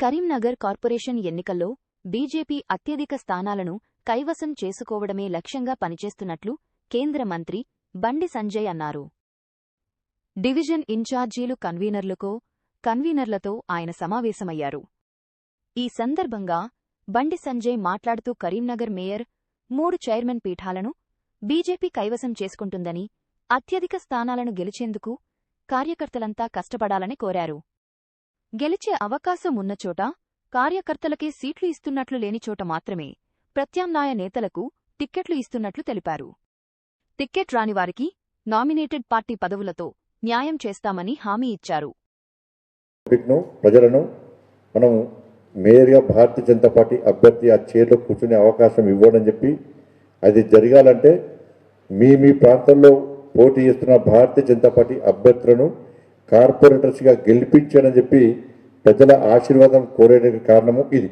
Karimnagar corporation ఎన్నికల్లో BJP అత్యధిక స్థానాలను కైవసం చేసుకోవడమే లక్ష్యంగా పనిచేస్తున్నట్లు కేంద్ర మంత్రి బండి సంజయ్ అన్నారు. డివిజన్ ఇన్ఛార్జీలు కన్వీనర్లకో కన్వీనర్లతో ఆయన సమావేశమయ్యారు. ఈ సందర్భంగా బండి సంజయ్ మాట్లాడుతూ కరీంనగర్ మేయర్ మూడు చైర్మన్ పీఠాలను బీజేపీ కైవసం చేసుకుంటుందని అత్యధిక స్థానాలను గెలిచేందుకు కార్యకర్తలంతా కష్టపడాలని కోరారు. గెలిచే అవకాశం ఉన్న చోట కార్యకర్తలకే సీట్లు ఇస్తున్నట్లు లేని చోట మాత్రమే ప్రత్యామ్నాయ నేతలకు టిక్కెట్లు ఇస్తున్నట్లు తెలిపారు. టిక్కెట్ రానివారికి నామినేటెడ్ పార్టీ పదవులతో న్యాయం చేస్తామని హామీ ఇచ్చారు. ప్రజలను మనం మేయర్గా భారతీయ జనతా పార్టీ అభ్యర్థి ఆ చైర్లో కూర్చునే అవకాశం ఇవ్వడని చెప్పి అది జరగాలంటే మీ మీ ప్రాంతంలో పోటీ చేస్తున్న భారతీయ జనతా పార్టీ అభ్యర్థులను కార్పొరేటర్స్గా గెలిపించాడని చెప్పి ప్రజల ఆశీర్వాదం కోరేడానికి కారణము ఇది.